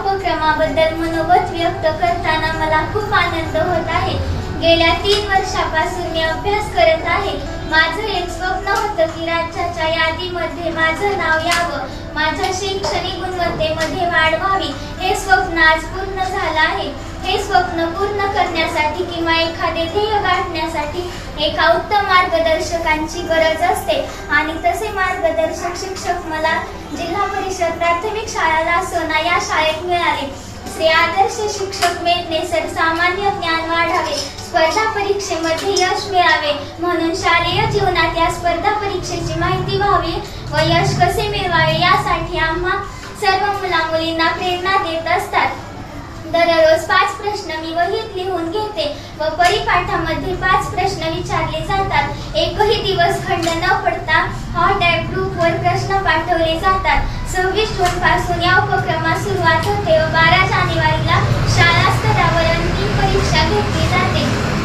उपक्रमाबद्दल मनोगत व्यक्त करताना मला खूप आनंद होत आहे. गेल्या तीन वर्षापासून मी अभ्यास करत आहे. माझं एक स्वप्न होतं की राज्याच्या यादीमध्ये माझं नाव यावं. माझ्या शैक्षणिक गुणवत्तेमध्ये वाढ व्हावी. हे स्वप्न आज पूर्ण झालं आहे. हे स्वप्न पूर्ण करण्यासाठी किंवा एखादे ध्येय गाठण्यासाठी एका उत्तम मार्गदर्शकांची गरज असते. आणि तसे मार्गदर्शक शिक्षक मला जिल्हा परिषद प्राथमिक शाळाला सोना या शाळेत मिळाले. श्री आदर्श शिक्षक मेघने सर सामान्य ज्ञान वाढावे. स्पर्धा परीक्षेमध्ये यश मिळावे. म्हणून शालेय जीवनात या स्पर्धा परीक्षेची माहिती व्हावी व यश कसे मिळवावे यासाठी आम्हा सर्व मुला मुलींना प्रेरणा देत असतात. दररोज पाच प्रश्न मी वहीत लिहून घेते व परिपाठामध्ये पाच विचारले जातात. एकही दिवस खंड न पडता हॉट ग्रुप ग्रुपवर प्रश्न पाठवले जातात. सव्वीस जून पासून या उपक्रमास सुरुवात होते व बारा जानेवारीला शाळा स्तरावर अंतिम परीक्षा घेतली जाते.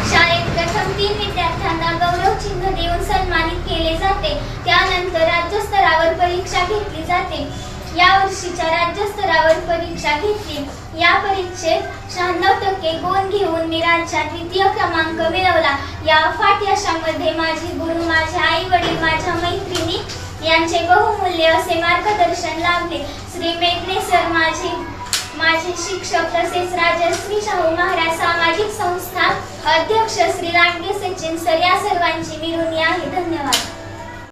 शाळेत प्रथम तीन विद्यार्थ्यांना गौरव चिन्ह देऊन सन्मानित केले जाते. त्यानंतर राज्यस्तरावर परीक्षा घेतली जाते. या वर्षीच्या राज्यस्तरावर परीक्षा घेतली. या परीक्षेत गुण द्वितीय क्रमांक मिळवला. या अफाट यशामध्ये माझे गुरु माझे आई वडील माझ्या मैत्रिणी यांचे बहुमूल्य असे मार्गदर्शन लाभले. श्री मेघने सर माझे माझे शिक्षक तसेच राजश्री शाहू महाराज सामाजिक संस्था अध्यक्ष श्री लांडगे सचिन सर या सर्वांची मिळून आहे धन्यवाद.